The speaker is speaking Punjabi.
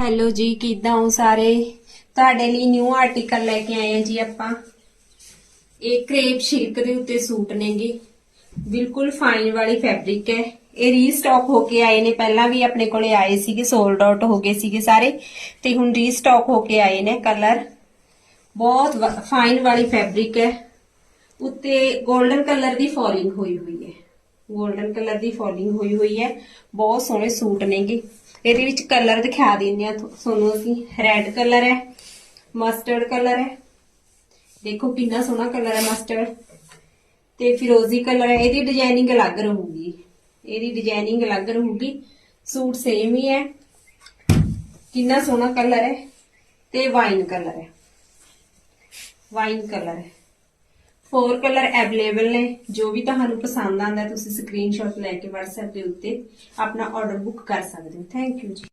ਹੈਲੋ ਜੀ, ਕਿੱਦਾਂ ਹੋ ਸਾਰੇ? ਤੁਹਾਡੇ ਲਈ ਨਿਊ ਆਰਟੀਕਲ ਲੈ ਕੇ ਆਏ ਹਾਂ ਜੀ ਆਪਾਂ। ਇਹ ਕ੍ਰੇਪ ਸ਼ਿਲਕ ਦੇ ਉੱਤੇ ਸੂਟ ਨੇਗੇ। ਬਿਲਕੁਲ ਫਾਈਨ ਵਾਲੀ ਫੈਬਰਿਕ ਹੈ। ਇਹ ਰੀਸਟਾਕ ਹੋ ਕੇ ਆਏ ਨੇ, ਪਹਿਲਾਂ ਵੀ ਆਪਣੇ ਕੋਲੇ ਆਏ ਸੀਗੇ ਸੋਲਡ ਆਊਟ ਹੋ ਗਏ ਸੀਗੇ ਸਾਰੇ। ਤੇ ਹੁਣ ਰੀਸਟਾਕ ਹੋ ਕੇ ਆਏ ਨੇ ਕਲਰ ਬਹੁਤ ਫਾਈਨ ਵਾਲੀ ਫੈਬਰਿਕ ਹੈ। ਉੱਤੇ 골ਡਨ ਕਲਰ ਦੀ ਫੋਲਿੰਗ ਹੋਈ ਹੋਈ ਹੈ। 골ਡਨ ਕਲਰ ਦੀ ਫੋਲਿੰਗ ਹੋਈ ਹੋਈ ਹੈ। ਬਹੁਤ ਸੋਹਣੇ ਸੂਟ ਨੇਗੇ। ਇਹਦੇ ਵਿੱਚ ਕਲਰ ਦਿਖਾ ਦਿੰਦੇ ਆ ਤੁਹਾਨੂੰ ਅਸੀਂ। ਰੈੱਡ ਕਲਰ ਹੈ ਮਸਟਰਡ ਕਲਰ ਹੈ। ਦੇਖੋ ਕਿੰਨਾ ਸੋਹਣਾ ਕਲਰ ਹੈ ਮਸਟਰਡ ਤੇ ਫਿਰੋਜ਼ੀ ਕਲਰ ਹੈ, ਇਹਦੀ ਡਿਜ਼ਾਈਨਿੰਗ ਅਲੱਗ ਰਹੂਗੀ। ਇਹਦੀ ਡਿਜ਼ਾਈਨਿੰਗ ਅਲੱਗ ਰਹੂਗੀ, ਸੂਟ ਸੇਮ ਹੀ ਹੈ। ਕਿੰਨਾ ਸੋਹਣਾ ਕਲਰ ਹੈ, ਤੇ ਵਾਈਨ ਕਲਰ ਹੈ। ਵਾਈਨ ਕਲਰ ਹੈ। ਫੋਰ ਕਲਰ ਅਵੇਲੇਬਲ ਨੇ, ਜੋ ਵੀ ਤੁਹਾਨੂੰ ਪਸੰਦ ਆਂਦਾ ਤੁਸੀਂ ਸਕਰੀਨਸ਼ਾਟ ਲੈ ਕੇ WhatsApp ਦੇ ਉੱਤੇ ਆਪਣਾ ਆਰਡਰ ਬੁੱਕ ਕਰ ਸਕਦੇ ਹੋ। ਥੈਂਕ ਯੂ ਜੀ।